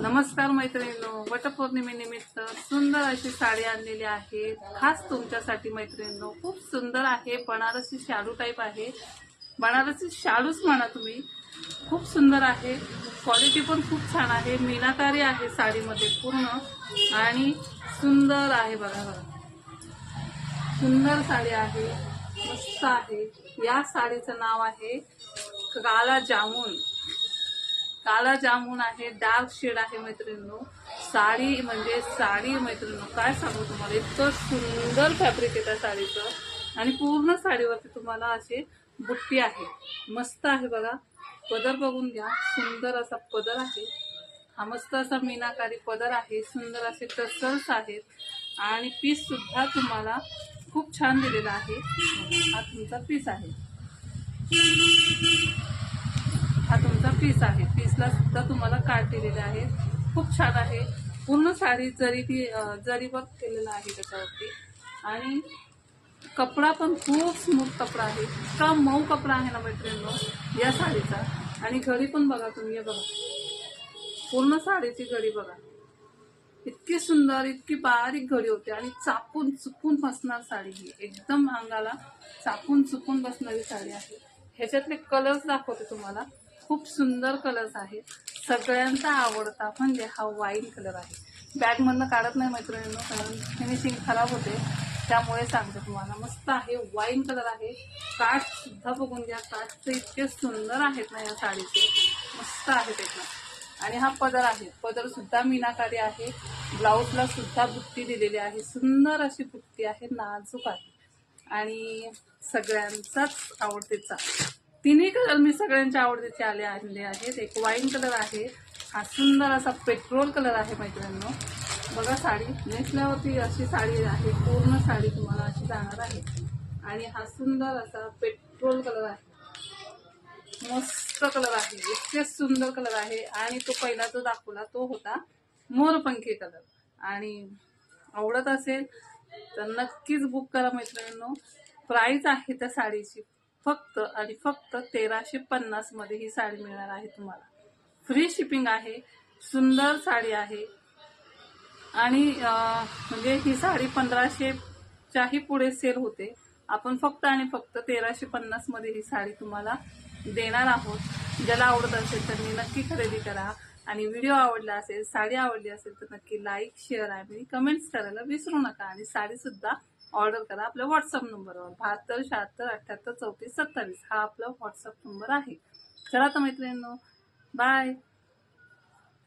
नमस्कार मैत्रिणींनो वटपौर्णिमेनिमित्त सुंदर अशी साडी आणलेली आहे. खास तुमच्यासाठी मैत्रिणींनो खूप सुंदर आहे. बनारसी शाडू टाईप आहे. बनारसी शाडूच म्हणा तुम्ही. खूप सुंदर आहे. क्वालिटी पण खूप छान आहे. मीनाकारी आहे साडीमध्ये पूर्ण. आणि सुंदर आहे बघा बघा. सुंदर साडी आहे. मस्त आहे. या साडीचं नाव आहे काला जामुन. काला जामून आहे डार्क शेड आहे मैत्रिणींनो. साडी म्हणजे साडी मैत्रिणींनो काय सांगू तुम्हाला? इतकं सुंदर फॅब्रिक आहे त्या साडीचं. आणि पूर्ण साडीवरती तुम्हाला असे बुट्टी आहे. मस्त आहे बघा. पदर बघून घ्या. सुंदर असा पदर आहे. हा मस्त असा मीनाकारी पदर आहे. सुंदर असे टसल्स आहेत. आणि पीस सुद्धा तुम्हाला खूप छान दिलेला आहे. हा तुमचा पीस आहे. हा तुमचा पीस आहे. सुद्धा तुम्हाला काट दिलेले आहे खूप छान आहे. पूर्ण साडी जरी ती जरी वर्क केलेलं आहे त्याच्यावरती. आणि कपडा पण खूप स्मूथ कपडा आहे. इतका मऊ कपडा आहे ना मैत्रिणींनो या साडीचा. आणि घडी पण बघा तुम्ही हे बघा. पूर्ण साडीची घडी बघा. इतकी सुंदर इतकी बारीक घडी होते. आणि चापून चुकून बसणार साडी ही. एकदम अंगाला चापून चुकून बसणारी साडी आहे. ह्याच्यातले कलर्स दाखवते तुम्हाला. खूप सुंदर कलर्स आहेत. सगळ्यांचा आवडता म्हणजे हा वाईन कलर आहे. बॅगमधनं काढत नाही मैत्रिणींनो कारण फिनिशिंग खराब होते. त्यामुळे सांगते तुम्हाला मस्त आहे. वाईन कलर आहे. काठ सुद्धा बघून घ्या. काठ इतके सुंदर आहेत ना या साडीचे. मस्त आहेत एकदम आणि हा पदर आहे. पदर सुद्धा मीनाकारी आहे. ब्लाऊजला सुद्धा बुट्टी दिलेली आहे. सुंदर अशी बुट्टी आहे. नाजूक आहे. आणि सगळ्यांचाच आवडतीचा. तिन्ही कलर मी सगळ्यांच्या आवडतीचे आले आणले आहेत. एक वाईन कलर आहे. हा सुंदर असा पेट्रोल कलर आहे मैत्रिणींनो. बघा साडी. नेसल्यावरती अशी साडी आहे. पूर्ण साडी तुम्हाला अशी जाणार आहे. आणि हा सुंदर असा पेट्रोल कलर आहे. मस्त कलर आहे. इतके सुंदर कलर आहे. आणि तो पहिला जो दाखवला तो होता मोरपंखी कलर आणि आवडत असेल तर नक्कीच बुक करा मैत्रिणींनो. प्राईस आहे त्या साडीची. फक्त आणि फक्त तेराशे पन्नासमध्ये ही साडी मिळणार आहे तुम्हाला. फ्री शिपिंग आहे सुंदर साडी आहे. आणि म्हणजे ही साडी पंधराशेच्याही पुढे सेल होते. आपण फक्त आणि फक्त तेराशे पन्नासमध्ये ही साडी तुम्हाला देणार आहोत. ज्याला आवडत असेल त्यांनी नक्की खरेदी करा. आणि व्हिडिओ आवडला असेल साडी आवडली असेल तर नक्की लाईक शेअर आणि कमेंट्स करायला विसरू नका. आणि साडी सुद्धा ऑर्डर करा. आपल्या व्हॉट्सअप नंबरवर बहात्तर शहात्तर अठ्ठ्याहत्तर चौतीस सत्तावीस हा आपला व्हॉट्सअप नंबर आहे. चला तर मैत्रिणींनो बाय